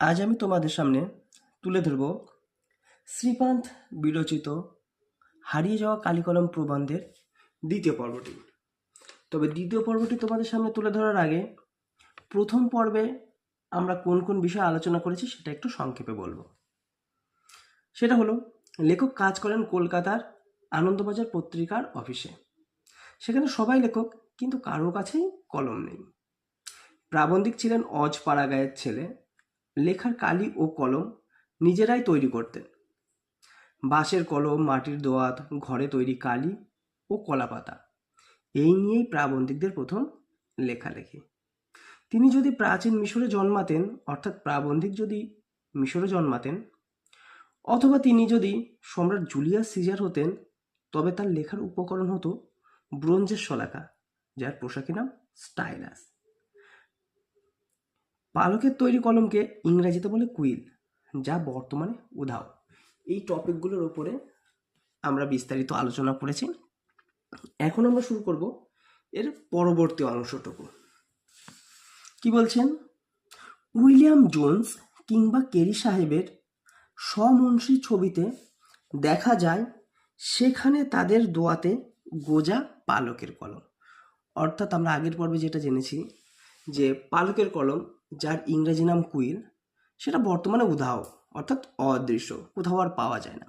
আজ আমি তোমাদের সামনে তুলে ধরব শ্রীকান্ত বিরচিত হারিয়ে যাওয়া কালিকলম প্রবন্ধের দ্বিতীয় পর্বটি। তবে দ্বিতীয় পর্বটি তোমাদের সামনে তুলে ধরার আগে প্রথম পর্বে আমরা কোন কোন বিষয়ে আলোচনা করেছি সেটা একটু সংক্ষেপে বলব। সেটা হলো, লেখক কাজ করেন কলকাতার আনন্দবাজার পত্রিকার অফিসে। সেখানে সবাই লেখক, কিন্তু কারোর কাছেই কলম নেই। প্রাবন্ধিক ছিলেন অজ পাড়াগাঁয়ের ছেলে লেখার কালি ও কলম নিজেরাই তৈরি করতেন। বাঁশের কলম, মাটির দোয়াত, ঘরে তৈরি কালি ও কলাপাতা। এই নিয়েই প্রাবন্ধিকদের প্রথম লেখালেখি। তিনি যদি প্রাচীন মিশরে জন্মাতেন, অর্থাৎ প্রাবন্ধিক যদি মিশরে জন্মাতেন, অথবা তিনি যদি সম্রাট জুলিয়াস সিজার হতেন, তবে তার লেখার উপকরণ হতো ব্রোঞ্জের শলাকা, যার পোশাকের নাম স্টাইলাস। পালকের তৈরি কলমকে ইংরেজিতে বলে কুইল, যা বর্তমানে উধাও। এই টপিকগুলোর উপরে আমরা বিস্তারিত আলোচনা করেছি। এখন আমরা শুরু করব এর পরবর্তী অংশটুকু। কি বলছেন? উইলিয়াম জোন্স কিংবা কেরি সাহেবের সমুন্সী ছবিতে দেখা যায়, সেখানে তাদের দোয়াতে গোজা পালকের কলম। অর্থাৎ আমরা আগের পর্বে যেটা জেনেছি, যে পালকের কলম যার ইংরেজি নাম কুইল সেটা বর্তমানে উধাও, অর্থাৎ অদৃশ্য কোথাও আর পাওয়া যায় না।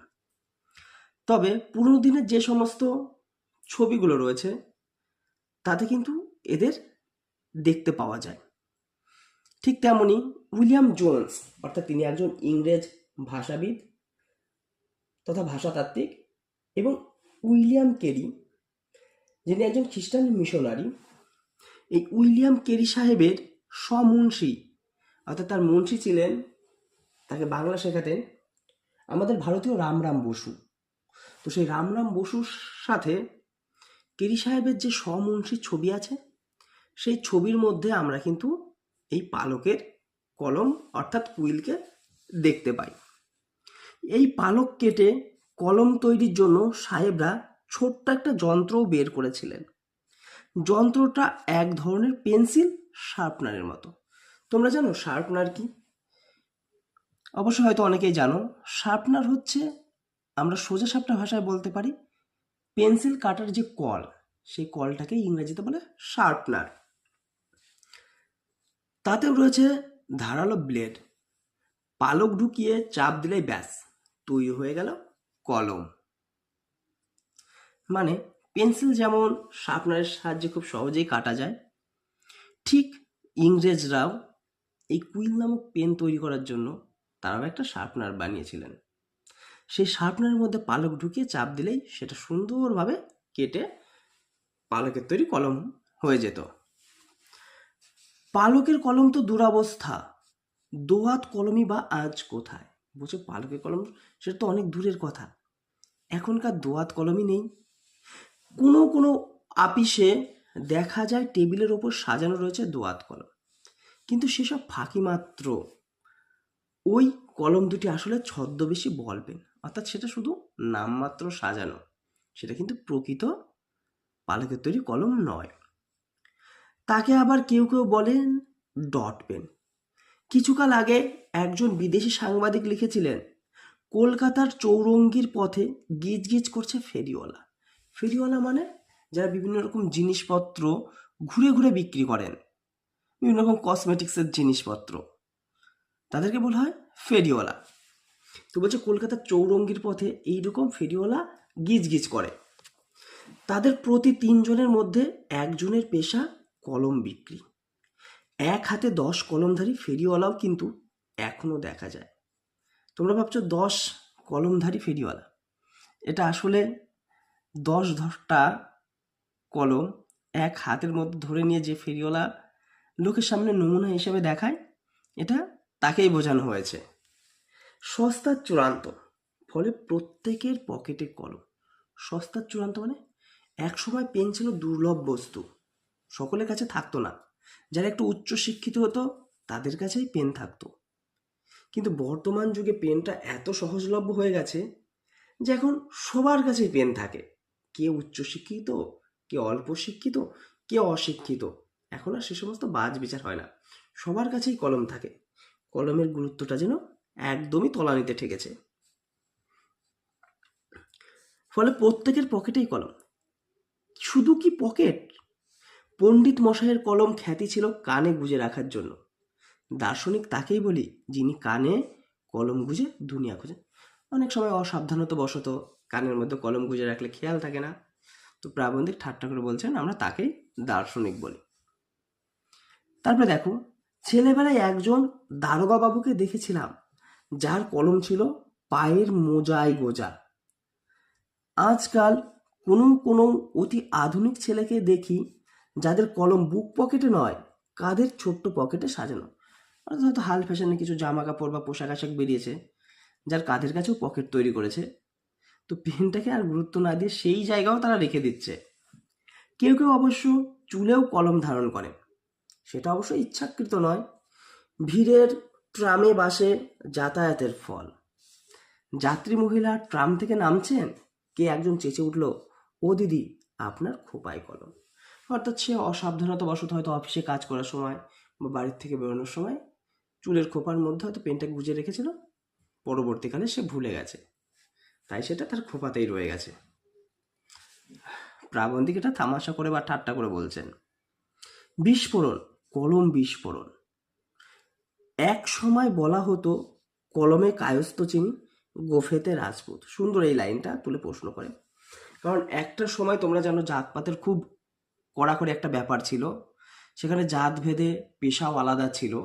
তবে পুরনো দিনের যে সমস্ত ছবিগুলো রয়েছে, তাতে কিন্তু এদের দেখতে পাওয়া যায়। ঠিক তেমনি উইলিয়াম জোন্স, অর্থাৎ তিনি একজন ইংরেজ ভাষাবিদ তথা ভাষাতাত্ত্বিক এবং উইলিয়াম কেরি, যিনি একজন খ্রিস্টান মিশনারি, এই উইলিয়াম কেরি সাহেবের সমুন্সী অর্থাৎ তার মুন্সি ছিলেন, তাকে বাংলা শেখাতেন আমাদের ভারতীয় রামরাম বসু। তো সেই রামরাম বসুর সাথে কেরি সাহেবের যে সমুন্সী ছবি আছে, সেই ছবির মধ্যে আমরা কিন্তু এই পালকের কলম অর্থাৎ কুইলকে দেখতে পাই। এই পালক কেটে কলম তৈরির জন্য সাহেবরা ছোট্ট একটা যন্ত্রও বের করেছিলেন। যন্ত্রটা এক ধরনের পেন্সিল শার্পনারের মতো। তোমরা জানো শার্পনার কি? অবশ্য হয়তো অনেকেই জানো, শার্পনার হচ্ছে, আমরা সোজা সাপটা ভাষায় বলতে পারি, পেন্সিল কাটার যে কল, সেই কলটাকে ইংরেজিতে বলে শার্পনার। তাতেও রয়েছে ধারালো ব্লেড, পালক ঢুকিয়ে চাপ দিলেই ব্যাস, তৈরি হয়ে গেল কলম। মানে পেন্সিল যেমন শার্পনারের সাহায্যে খুব সহজেই কাটা যায় ঠিক ইংরেজরাও এই কুইল নামক পেন তৈরি করার জন্য তারাও একটা শার্পনার বানিয়েছিলেন। সেই শার্পনারের মধ্যে পালক ঢুকিয়ে চাপ দিলেই সেটা সুন্দরভাবে কেটে পালকের তৈরি কলম হয়ে যেত। পালকের কলম তো দুরাবস্থা। দোয়াত কলমই বা আজ কোথায়? বলছে পালকের কলম সেটা তো অনেক দূরের কথা। এখনকার দোয়াত কলমই নেই। কোনো কোনো আপিসে দেখা যায় টেবিলের ওপর সাজানো রয়েছে দোয়াত কলম। কিন্তু সেসব ফাঁকি মাত্র। ওই কলম দুটি আসলে ছদ্মবেশী বল পেন, অর্থাৎ সেটা শুধু নামমাত্র সাজানো। সেটা কিন্তু প্রকৃত পালকের তৈরি কলম নয়। তাকে আবার কেউ কেউ বলেন ডট পেন। কিছুকাল আগে একজন বিদেশি সাংবাদিক লিখেছিলেন, কলকাতার চৌরঙ্গির পথে গিজ গিজ করছে ফেরিওয়ালা। ফেরিওয়ালা মানে যারা বিভিন্ন রকম জিনিসপত্র ঘুরে ঘুরে বিক্রি করেন, বিভিন্ন রকম কসমেটিক্সের জিনিসপত্র, তাদেরকে বলা হয় ফেরিওয়ালা। তো বলছে কলকাতার চৌরঙ্গির পথে এইরকম ফেরিওয়ালা গিজ গিজ করে। তাদের প্রতি তিনজনের মধ্যে একজনের পেশা কলম বিক্রি। এক হাতে দশ কলমধারী ফেরিওয়ালাও কিন্তু এখনও দেখা যায়। তোমরা ভাবছ, দশ কলমধারী ফেরিওয়ালা? এটা আসলে দশ দশটা কলম এক হাতের মধ্যে ধরে নিয়ে যে ফেরিওয়ালা লোকের সামনে নমুনা হিসেবে দেখায়, এটা তাকেই বোঝানো হয়েছে। সস্তার চূড়ান্ত, ফলে প্রত্যেকের পকেটে কলম। সস্তার চূড়ান্ত মানে একসময় পেন ছিল দুর্লভ বস্তু, সকলের কাছে থাকতো না। যারা একটু উচ্চ শিক্ষিত হতো, তাদের কাছেই পেন থাকতো। কিন্তু বর্তমান যুগে পেনটা এত সহজলভ্য হয়ে গেছে যে এখন সবার কাছেই পেন থাকে। কে উচ্চশিক্ষিত কে অল্প শিক্ষিত, কে অশিক্ষিত। এখন আর সে সমস্ত বাজ বিচার হয় না। সবার কাছেই কলম থাকে। কলমের গুরুত্বটা যেন একদমই তলানিতে ঠেকেছে। ফলে প্রত্যেকের পকেটেই কলম। শুধু কি পকেট? পণ্ডিত মশাইয়ের কলম খ্যাতি ছিল কানে গুজে রাখার জন্য। দার্শনিক তাকেই বলি, যিনি কানে কলম গুজে, দুনিয়া খুঁজে। অনেক সময় অসাবধানতা বশত কানের মধ্যে কলম গুজে রাখলে খেয়াল থাকে না। তো প্রাবন্ধিক ঠাট্টা করে বলছেন, আমরা তাকেই দার্শনিক বলি। তারপরে দেখো, ছেলেবেলায় একজন দারোগা বাবুকে দেখেছিলাম, যার কলম ছিল পায়ের মোজায় গোজা। আজকাল কোনো কোনো অতি আধুনিক ছেলেকে দেখি, যাদের কলম বুক পকেটে নয় কাদের ছোট্ট পকেটে সাজানো। হয়তো হাল ফ্যাশনে কিছু জামা কাপড় বা পোশাক আশাক বেরিয়েছে, যার কাঁধের কাছেও পকেট তৈরি করেছে। তো পেনটাকে আর গুরুত্ব না দিয়ে সেই জায়গাও তারা রেখে দিচ্ছে। কেউ কেউ অবশ্য চুলেও কলম ধারণ করে সেটা অবশ্য ইচ্ছাকৃত নয়। ভিড়ের ট্রামে বাসে যাতায়াতের ফল। যাত্রী মহিলা ট্রাম থেকে নামছেন, কে একজন চেঁচে উঠল, ও দিদি, আপনার খোপায় কলম। অর্থাৎ সে অসাবধানতা বশত হয়তো অফিসে কাজ করার সময় বা বাড়ির থেকে বেরোনোর সময় চুলের খোপার মধ্যে হয়তো পেনটা গুজে রেখেছিল। পরবর্তীকালে সে ভুলে গেছে। তাই সেটা তার খোপাতেই রয়ে গেছে। প্রাবন্ধিক এটা তামাশা করে বা ঠাট্টা করে বলছেন, বিস্ফোরণ, কলম বিস্ফোরণ। এক সময় বলা হতো, কলমে কায়স্থ চিনি, গোফেতে রাজপুত। সুন্দর এই লাইনটা তুলে প্রশ্ন করে। কারণ একটা সময় তোমরা জানো, জাতপাতের খুব কড়াকড়ি একটা ব্যাপার ছিল। সেখানে জাত ভেদে পেশাও আলাদা ছিল।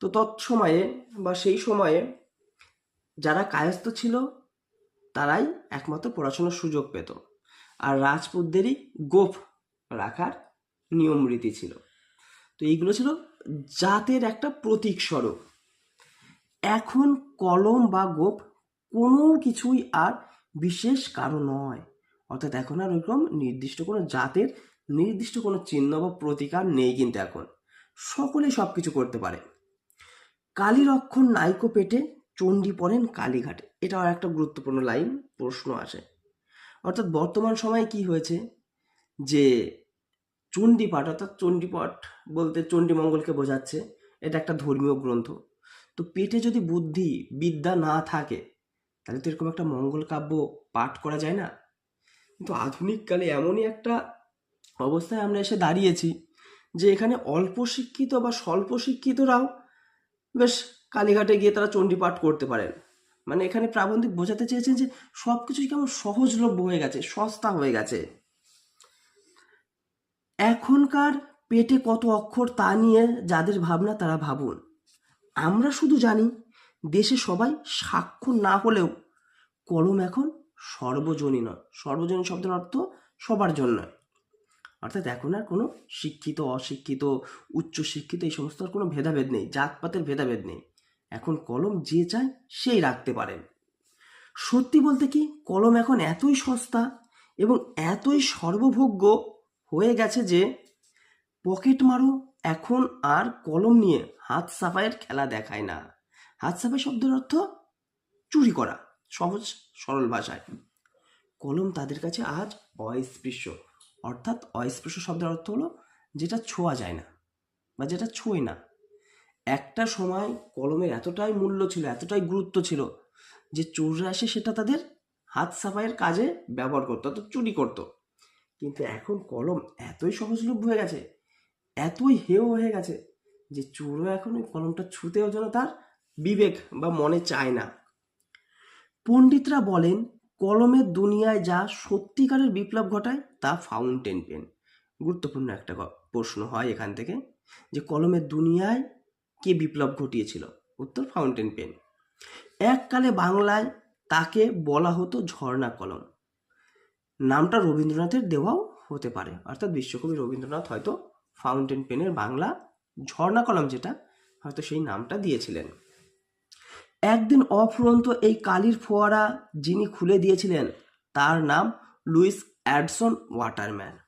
তো তৎসময়ে বা সেই সময়ে যারা কায়স্থ ছিল তারাই একমাত্র পড়াশোনার সুযোগ পেত। আর রাজপুতদেরই গোপ রাখার নিয়ম রীতি ছিল। তো এইগুলো ছিল জাতের একটা প্রতীক স্বরূপ। এখন কলম বা গোপ কোনো কিছুই আর বিশেষ কারও নয়। অর্থাৎ এখন আর ওইরকম নির্দিষ্ট কোনো জাতের নির্দিষ্ট কোনো চিহ্ন বা প্রতিকার নেই কিন্তু এখন। সকলে সব কিছু করতে পারে। কালীর অক্ষর নাইকো পেটে চণ্ডী পড়েন কালীঘাটে। এটাও একটা গুরুত্বপূর্ণ লাইন, প্রশ্ন আসে। অর্থাৎ বর্তমান সময়ে কি হয়েছে? যে চণ্ডীপাঠ অর্থাৎ চণ্ডীপাঠ বলতে চণ্ডীমঙ্গলকে বোঝাচ্ছে, এটা একটা ধর্মীয় গ্রন্থ। তো পেটে যদি বুদ্ধি, বিদ্যা না থাকে, তাহলে তো এরকম একটা মঙ্গল কাব্য পাঠ করা যায় না। কিন্তু আধুনিককালে এমনই একটা অবস্থায় আমরা এসে দাঁড়িয়েছি যে এখানে অল্প শিক্ষিত বা স্বল্প শিক্ষিতরাও বেশ কালীঘাটে গিয়ে তারা চণ্ডীপাঠ করতে পারেন। মানে এখানে প্রাবন্ধিক বোঝাতে চেয়েছেন যে সব কিছুই কেমন সহজলভ্য হয়ে গেছে, সস্তা হয়ে গেছে। এখনকার পেটে কত অক্ষর তা নিয়ে যাদের ভাবনা তারা ভাবুন। আমরা শুধু জানি, দেশে সবাই স্বাক্ষর না হলেও কলম এখন সর্বজনীন সর্বজনীন শব্দের অর্থ সবার জন্য। অর্থাৎ এখন আর কোনো শিক্ষিত, অশিক্ষিত উচ্চ শিক্ষিত এই সমস্ত কোনো ভেদাভেদ নেই, জাতপাতের ভেদাভেদ নেই। এখন কলম যে চায় সেই রাখতে পারেন। সত্যি বলতে কি, কলম এখন এতই সস্তা এবং এতই সর্বভোগ্য হয়ে গেছে যে পকেট মারো এখন আর কলম নিয়ে হাত সাফাইয়ের খেলা দেখায় না। হাত সাফাই শব্দের অর্থ চুরি করা, সহজ সরল ভাষায়। কলম তাদের কাছে আজ অস্পৃশ্য, অর্থাৎ অস্পৃশ্য শব্দের অর্থ হলো যেটা ছোঁয়া যায় না বা যেটা ছোঁয় না। একটা সময় কলমের এতটাই মূল্য ছিল, এতটাই গুরুত্ব ছিল যে চোররা এসে সেটা তাদের হাত সাফাইয়ের কাজে ব্যবহার করতো, অর্থাৎ চুরি করতো। কিন্তু এখন কলম এতই সহজলভ্য হয়ে গেছে, এতই হেও হয়ে গেছে যে চোরও এখন ওই কলমটা ছুতেও যেন তার বিবেক বা মনে চায় না। পণ্ডিতরা বলেন, কলমের দুনিয়ায় যা সত্যিকারের বিপ্লব ঘটায়, তা ফাউন্টেন পেন গুরুত্বপূর্ণ একটা প্রশ্ন হয় এখান থেকে যে কলমের দুনিয়ায় কে বিপ্লব ঘটিয়েছিল? উত্তর ফাউন্টেন পেন। এককালে বাংলায় তাকে বলা হতো ঝর্ণা কলম। নামটা রবীন্দ্রনাথের দেওয়াও হতে পারে। অর্থাৎ বিশ্বকবি রবীন্দ্রনাথ হয়তো ফাউন্টেন পেনের বাংলা ঝর্ণা কলম যেটা, হয়তো সেই নামটা দিয়েছিলেন। একদিন অফুরন্ত এই কালির ফোয়ারা যিনি খুলে দিয়েছিলেন, তার নাম লুইস অ্যাডসন ওয়াটারম্যান।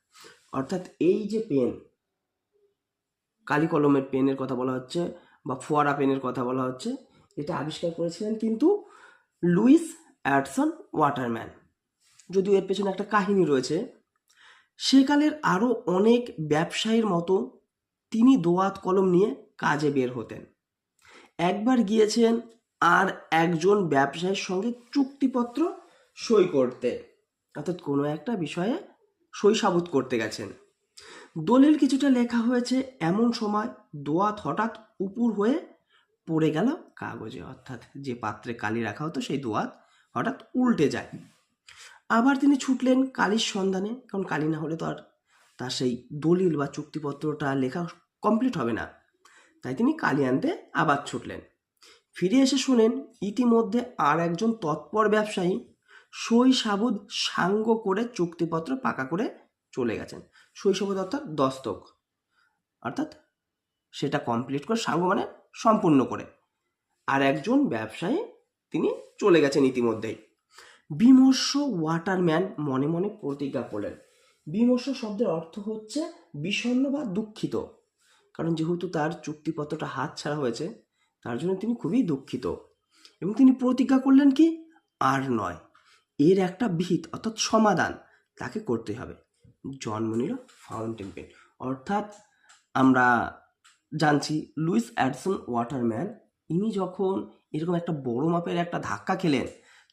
অর্থাৎ এই যে পেন কালি কলমের পেনের কথা বলা হচ্ছে বা ফোয়ারা পেনের কথা বলা হচ্ছে। এটা আবিষ্কার করেছিলেন কিন্তু লুইস অ্যাডসন ওয়াটারম্যান। যদিও এর পেছনে একটা কাহিনী রয়েছে। সেকালের আরও অনেক ব্যবসায়ীর মতো তিনি দোয়াত কলম নিয়ে কাজে বের হতেন। একবার গিয়েছেন আর একজন ব্যবসায়ীর সঙ্গে চুক্তিপত্র সই করতে। অর্থাৎ কোনো একটা বিষয়ে সই সাবুত করতে গেছেন। দলিল কিছুটা লেখা হয়েছে, এমন সময় দোয়াত হঠাৎ উপুর হয়ে পড়ে গেল কাগজে। অর্থাৎ যে পাত্রে কালি রাখা হতো, সেই দোয়াত হঠাৎ উল্টে যায়। আবার তিনি ছুটলেন কালির সন্ধানে। কারণ কালি না হলে তো আর তার সেই দলিল বা চুক্তিপত্রটা লেখা কমপ্লিট হবে না। তাই তিনি কালি আনতে আবার ছুটলেন। ফিরে এসে শুনেন ইতিমধ্যে আর একজন তৎপর ব্যবসায়ী সই সাবুদ সাঙ্গ করে চুক্তিপত্র পাকা করে চলে গেছেন। সাবুদ অর্থাৎ দস্তক। অর্থাৎ সেটা কমপ্লিট করে সাঙ্গ মানে সম্পূর্ণ করে। আর একজন ব্যবসায়ী তিনি চলে গেছেন ইতিমধ্যেই। বিমর্ষ ওয়াটারম্যান মনে মনে প্রতিজ্ঞা করলেন। বিমর্ষ শব্দের অর্থ হচ্ছে বিষণ্ণ বা দুঃখিত। কারণ যেহেতু তার চুক্তিপত্রটা হাত ছাড়া হয়েছে, তার জন্য তিনি খুবই দুঃখিত। এবং তিনি প্রতিজ্ঞা করলেন কি? আর নয়। এর একটা বিহিত অর্থাৎ সমাধান তাকে করতে হবে। জন্ম নিল ফাউন্টেন পেন অর্থাৎ আমরা জানছি লুইস অ্যাডসন ওয়াটারম্যান, ইনি যখন এরকম একটা বড় মাপের একটা ধাক্কা খেলেন,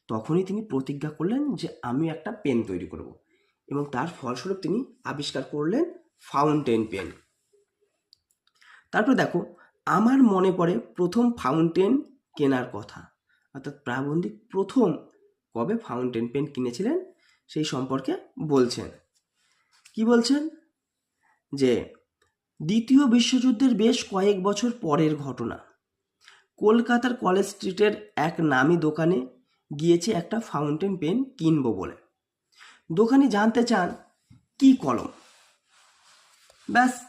তখনই তিনি প্রতিজ্ঞা করলেন যে আমি একটা পেন তৈরি করব এবং তার ফলস্বরূপ তিনি আবিষ্কার করলেন ফাউন্টেন পেন। তারপর দেখো, আমার মনে পড়ে প্রথম ফাউন্টেন কেনার কথা। অর্থাৎ প্রাবন্ধিক প্রথম কবে ফাউন্টেন পেন কিনেছিলেন, সেই সম্পর্কে বলছেন। কি বলছেন? যে, দ্বিতীয় বিশ্বযুদ্ধের বেশ কয়েক বছর পরের ঘটনা। কলকাতার কলেজ স্ট্রিটের এক নামি দোকানে গিয়েছে একটা ফাউন্টেন পেন কিনবো বলে। দোকানি জানতে চান, কি কলম? ব্যাস।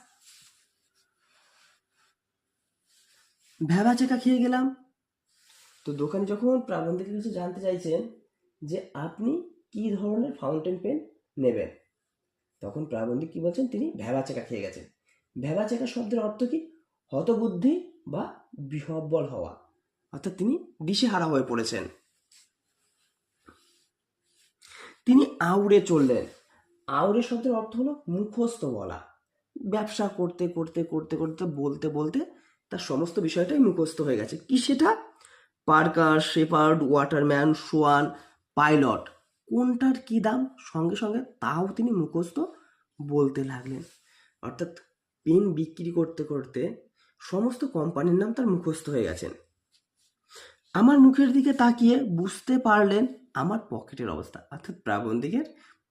ভেবা চেকা খেয়ে গেলাম। তো দোকানে যখন প্রাবন্ধিকের কাছে জানতে চাইছেন যে, আপনি কি ধরনের ফাউন্টেন পেন নেবেন? তখন প্রাবন্ধিক কি বলছেন? তিনি ভেবা চেকা খেয়ে গেছেন। ভেবা চেকা শব্দের অর্থ কি? হতবুদ্ধি বা বিহব্বল হওয়া। অর্থাৎ তিনি দিশেহারা হয়ে পড়েছেন। তিনি আউড়ে চললেন। আউড়ে শব্দের অর্থ হলো মুখস্থ বলা। ব্যবসা করতে করতে করতে করতে, বলতে বলতে তার সমস্ত বিষয়টাই মুখস্থ হয়ে গেছে। কি সেটা? Parker, Shepherd, Waterman, Swan, Pilot. কোনটার কি দাম? সঙ্গে সঙ্গে তাও তিনি মুখস্থ বলতে লাগলেন। অর্থাৎ পেন বিক্রি করতে করতে সমস্ত কোম্পানির নাম তার মুখস্থ হয়ে গেছেন। আমার মুখের দিকে তাকিয়ে বুঝতে পারলেন আমার পকেটের অবস্থা, অর্থাৎ প্রাবন্ধিকের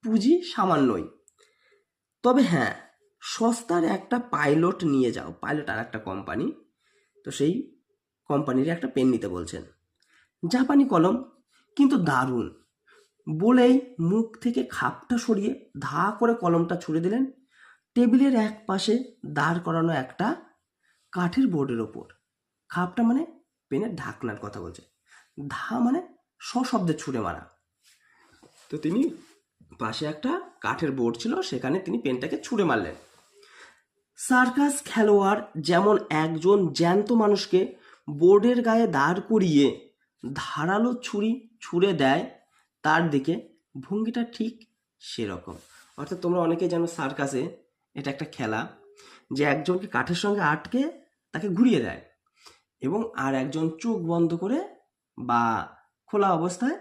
পুঁজি সামান্যই। তবে হ্যাঁ সস্তার একটা পাইলট নিয়ে যাও, পাইলট আর একটা কোম্পানি, তো সেই কোম্পানির একটা পেন নিতে বলছেন। জাপানি কলম, কিন্তু দারুণ। বলেই মুখ থেকে খাপটা সরিয়ে ধা করে কলমটা ছুড়ে দিলেন। টেবিলের এক পাশে দাঁড় করানো একটা কাঠের বোর্ডের ওপর। খাপটা মানে পেনের ঢাকনার কথা বলছে। ধা মানে সশব্দে ছুঁড়ে মারা। তো তিনি পাশে একটা কাঠের বোর্ড ছিল, সেখানে তিনি পেনটাকে ছুঁড়ে মারলেন। সার্কাস খেলোয়াড় যেমন একজন জ্যান্ত মানুষকে বোর্ডের গায়ে দাঁড় করিয়ে ধারালো ছুরি ছুঁড়ে দেয় তার দিকে ভঙ্গিটা ঠিক সেরকম। অর্থাৎ তোমরা অনেকেই জানো সার্কাসে এটা একটা খেলা যে একজনকে কাঠের সঙ্গে আটকে তাকে ঘুরিয়ে দেয় এবং আর একজন চোখ বন্ধ করে বা খোলা অবস্থায়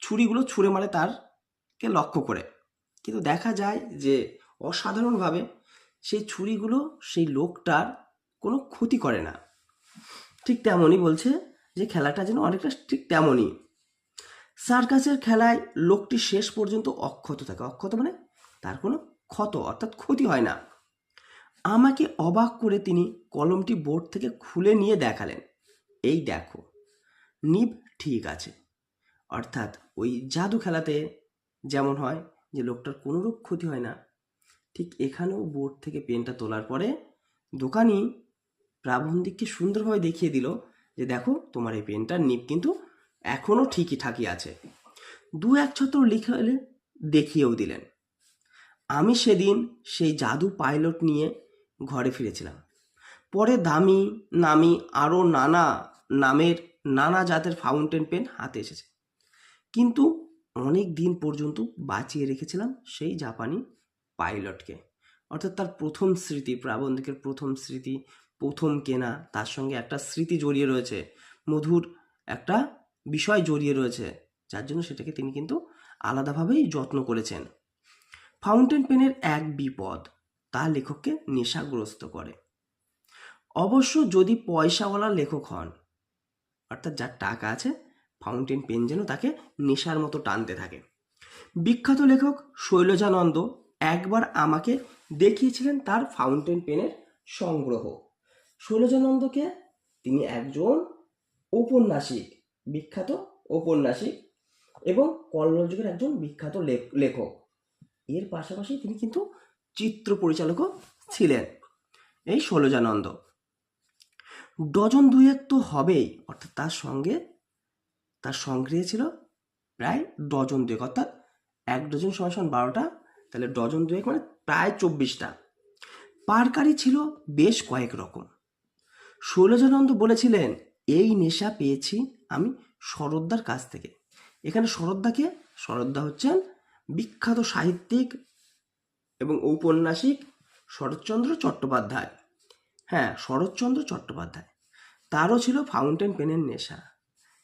ছুরিগুলো ছুঁড়ে মারে তারকে লক্ষ্য করে। কিন্তু দেখা যায় যে অসাধারণভাবে সেই ছুরিগুলো সেই লোকটার কোনো ক্ষতি করে না। ঠিক তেমনই বলছে যে খেলাটা যেন অনেকটা ঠিক তেমনই। সার্কাসের খেলায় লোকটি শেষ পর্যন্ত অক্ষত থাকে। অক্ষত মানে তার কোনো ক্ষত, অর্থাৎ ক্ষতি হয় না। আমাকে অবাক করে তিনি কলমটি বোর্ড থেকে খুলে নিয়ে দেখালেন। এই দেখো, নিব ঠিক আছে। অর্থাৎ ওই জাদু খেলাতে যেমন হয় যে লোকটার কোনোরূপ ক্ষতি হয় না, ঠিক এখানেও বোর্ড থেকে পেনটা তোলার পরে দোকানি প্রাবন্ধিককে সুন্দরভাবে দেখিয়ে দিল যে দেখো তোমার এই পেনটার নিব কিন্তু এখনও ঠিকই ঠাকই আছে। দু এক ছত্র লিখে দেখিয়েও দিলেন। আমি সেদিন সেই জাদু পাইলট নিয়ে ঘরে ফিরেছিলাম। পরে দামি, নামি আরও নানা নামের নানা জাতের ফাউন্টেন পেন হাতে এসেছে। কিন্তু অনেক দিন পর্যন্ত বাঁচিয়ে রেখেছিলাম সেই জাপানি পাইলটকে। অর্থাৎ তার প্রথম স্মৃতি, প্রাবন্ধিকের প্রথম স্মৃতি, প্রথম কেনা, তার সঙ্গে একটা স্মৃতি জড়িয়ে রয়েছে। মধুর একটা বিষয় জড়িয়ে রয়েছে, যার জন্য সেটাকে তিনি কিন্তু আলাদাভাবেই যত্ন করেছেন। ফাউন্টেন পেনের এক বিপদ, তা লেখককে নেশাগ্রস্ত করে। অবশ্য যদি পয়সাওয়ালা লেখক হন, অর্থাৎ যার টাকা আছে, ফাউন্টেন পেন যেন তাকে নেশার মতো টানতে থাকে। বিখ্যাত লেখক শৈলজানন্দ একবার আমাকে দেখিয়েছিলেন তার ফাউন্টেন পেনের সংগ্রহ। শৈলজানন্দকে তিনি একজন ঔপন্যাসিক বিখ্যাত ঔপন্যাসিক এবং কল্লোল যুগের একজন বিখ্যাত লেখ- লেখক। এর পাশাপাশি তিনি কিন্তু চিত্র পরিচালকও ছিলেন এই ষোলজানন্দ ডজন দুয়েক তো হবেই, অর্থাৎ তার সঙ্গে তার সংগ্রহে ছিল প্রায় ডজন দুয়েক, অর্থাৎ এক ডজন সমান বারোটা, তাহলে ডজন দুয়েক মানে প্রায় চব্বিশটা। পারকারি ছিল বেশ কয়েক রকম। শৈলজানন্দ বলেছিলেন, এই নেশা পেয়েছি আমি শরদ্দার কাছ থেকে। এখানে শরদ্দাকে, শরদ্দা হচ্ছেন বিখ্যাত সাহিত্যিক এবং ঔপন্যাসিক শরৎচন্দ্র চট্টোপাধ্যায়। হ্যাঁ শরৎচন্দ্র চট্টোপাধ্যায়। তারও ছিল ফাউন্টেন পেনের নেশা।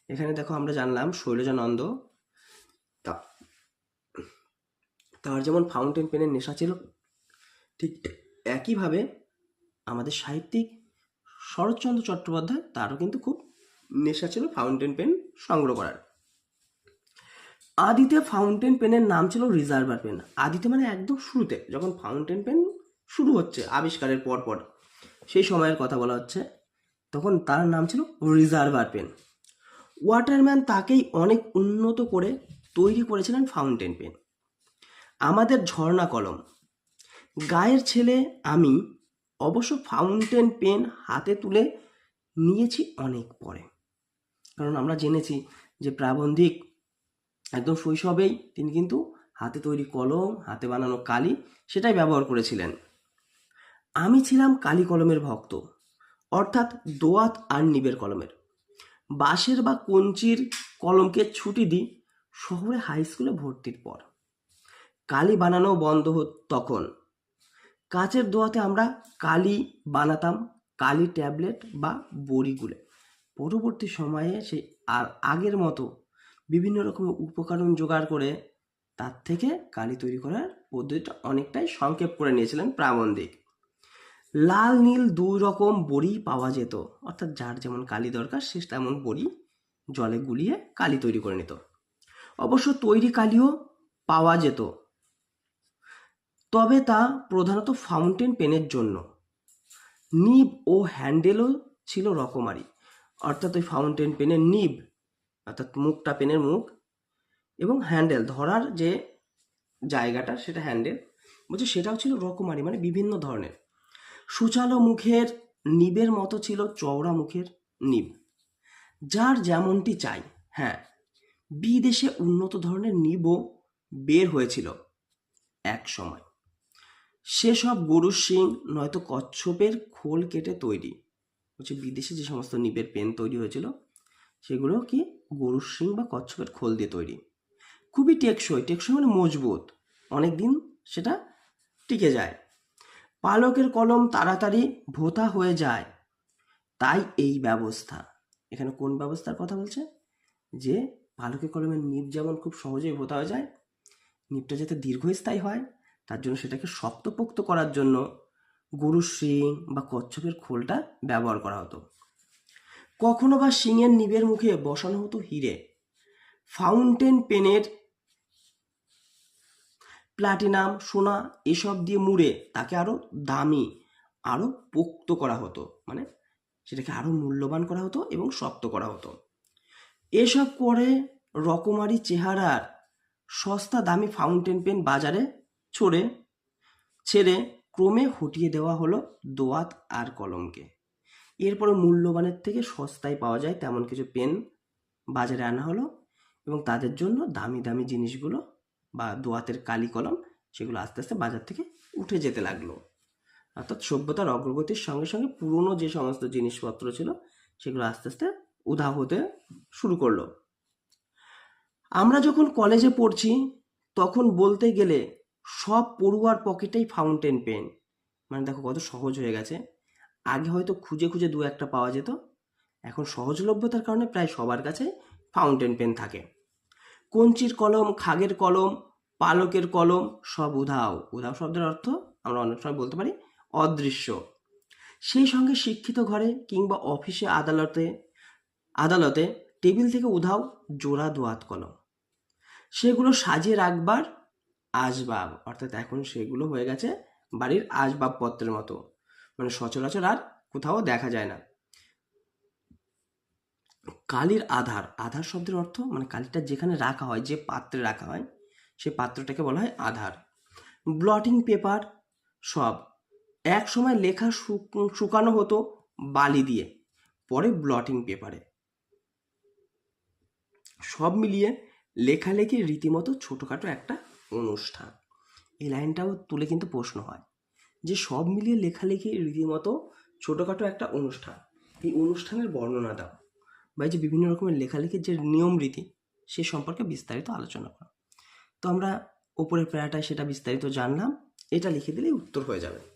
এখানে দেখো আমরা জানলাম শৈলজানন্দ। তা- তার যেমন ফাউন্টেন পেনের নেশা ছিল, ঠিক একইভাবে আমাদের সাহিত্যিক শরৎচন্দ্র চট্টোপাধ্যায় তারও কিন্তু খুব নেশা ছিল ফাউন্টেন পেন সংগ্রহ করার। আদিতে ফাউন্টেন পেনের নাম ছিল রিজার্ভার পেন আদিতে মানে একদম শুরুতে যখন ফাউন্টেন পেন শুরু হচ্ছে, আবিষ্কারের পর পর। সেই সময়ের কথা বলা হচ্ছে, তখন তার নাম ছিল রিজার্ভার পেন ওয়াটারম্যান তাকেই অনেক উন্নত করে তৈরি করেছিলেন ফাউন্টেন পেন আমাদের ঝর্ণা কলম। গায়ের ছেলে আমি অবশ্য ফাউন্টেন পেন হাতে তুলে নিয়েছি অনেক পরে। কারণ আমরা জেনেছি যে প্রাবন্ধিক একদম শৈশবেই তিনি কিন্তু হাতে তৈরি কলম, হাতে বানানো কালি সেটাই ব্যবহার করেছিলেন। আমি ছিলাম কালি কলমের ভক্ত, অর্থাৎ দোয়াত আর নিবের কলমের। বাঁশের বা কঞ্চির কলমকে ছুটি দিই শহরে হাই স্কুলে ভর্তির পর। কালি বানানো বন্ধ হত তখন। কাচের দোয়াতে আমরা কালি বানাতাম, কালি ট্যাবলেট বা বড়িগুলো। পরবর্তী সময়ে সেই আর আগের মতো বিভিন্ন রকম উপকরণ জোগাড় করে তার থেকে কালি তৈরি করার পদ্ধতিটা অনেকটাই সংক্ষেপ করে নিয়েছিলেন প্রাবন্ধিক। লাল, নীল দুই রকম বড়ি পাওয়া যেত, অর্থাৎ যার যেমন কালি দরকার সে তেমন বড়ি জলে গুলিয়ে কালি তৈরি করে নিত। অবশ্য তৈরি কালিও পাওয়া যেত। তবে তা প্রধানত ফাউন্টেন পেনের জন্য। নিব ও হ্যান্ডেলও ছিল রকমারি। অর্থাৎ ওই ফাউন্টেন পেনের নিব অর্থাৎ মুখটা পেনের মুখ, এবং হ্যান্ডেল ধরার যে জায়গাটা সেটা হ্যান্ডেল বলছে সেটাও ছিল রকমারি মানে বিভিন্ন ধরনের। সুচালো মুখের নিবের মতো ছিল চওড়া মুখের নিব যার যেমনটি চাই হ্যাঁ বিদেশে উন্নত ধরনের নিবও বের হয়েছিল এক সময়। সেসব গরুর শিং নয়তো কচ্ছপের খোল কেটে তৈরি। হচ্ছে বিদেশে যে সমস্ত নিপের পেন তৈরি হয়েছিল, সেগুলো কি গরুর শিং বা কচ্ছপের খোল দিয়ে তৈরি। খুবই টেকসই টেকসই মানে মজবুত। অনেক দিন সেটা টিকে যায়। পালকের কলম তাড়াতাড়ি ভোতা হয়ে যায়। তাই এই ব্যবস্থা। এখানে কোন ব্যবস্থার কথা বলছে? যে পালকের কলমের নিপ যেমন খুব সহজেই ভোতা হয়ে যায়, নিপটা যাতে দীর্ঘস্থায়ী হয়, তার জন্য সেটাকে শক্তপোক্ত করার জন্য গরুর শিং বা কচ্ছপের খোলটা ব্যবহার করা হতো। কখনো বা শিংয়ের নিবের মুখে বসানো হতো হিরে। ফাউন্টেন পেনের প্লাটিনাম, সোনা এসব দিয়ে মুড়ে তাকে আরও দামি আরও পোক্ত করা হতো। মানে সেটাকে আরও মূল্যবান করা হতো এবং শক্ত করা হতো। এসব করে রকমারি চেহারার সস্তা দামি ফাউন্টেন পেন বাজারে ছড়ে, ছেড়ে ক্রমে হটিয়ে দেওয়া হলো দোয়াত আর কলমকে। এরপরে মূল্যবানের থেকে সস্তায় পাওয়া যায় তেমন কিছু পেন বাজারে আনা হলো এবং তাদের জন্য দামি দামি জিনিসগুলো বা দোয়াতের কালি কলম সেগুলো আস্তে আস্তে বাজার থেকে উঠে যেতে লাগল। অর্থাৎ সভ্যতার অগ্রগতির সঙ্গে সঙ্গে পুরনো যে সমস্ত জিনিসপত্র ছিল সেগুলো আস্তে আস্তে উধাও হতে শুরু করল। আমরা যখন কলেজে পড়ছি, তখন বলতে গেলে সব পড়ুয়ার পকেটেই ফাউন্টেন পেন মানে দেখো কত সহজ হয়ে গেছে। আগে হয়তো খুঁজে খুঁজে দু একটা পাওয়া যেত। এখন সহজলভ্যতার কারণে প্রায় সবার কাছে ফাউন্টেন পেন থাকে। কঞ্চির কলম, খাগের কলম, পালকের কলম সব উধাও। উধাও শব্দের অর্থ আমরা অনেক সময় বলতে পারি অদৃশ্য। সেই সঙ্গে শিক্ষিত ঘরে কিংবা অফিসে আদালতে আদালতে টেবিল থেকে উধাও জোড়া দোয়াত কলম। সেগুলো সাজিয়ে রাখবার আসবাব, অর্থাৎ এখন সেগুলো হয়ে গেছে বাড়ির আসবাবপত্রের মতো। মানে সচরাচর আর কোথাও দেখা যায় না। কালির আধার আধার শব্দের অর্থ মানে কালিটা যেখানে রাখা হয়, যে পাত্রে রাখা হয়, সে পাত্রটাকে বলা হয় আধার। ব্লটিং পেপার সব এক সময় লেখা শুকানো হতো বালি দিয়ে, পরে ব্লটিং পেপারে সব মিলিয়ে লেখালেখি রীতিমতো ছোটোখাটো একটা অনুষ্ঠান। এই লাইনটাও তুলে কিন্তু প্রশ্ন হয় যে সব মিলিয়ে লেখালেখি রীতিমতো ছোটোখাটো একটা অনুষ্ঠান। এই অনুষ্ঠানের বর্ণনা দাও বা যে বিভিন্ন রকমের লেখালেখির যে নিয়ম রীতি সে সম্পর্কে বিস্তারিত আলোচনা করো। তো আমরা ওপরের প্যারাটায় সেটা বিস্তারিত জানলাম, এটা লিখে দিলেই উত্তর হয়ে যাবে।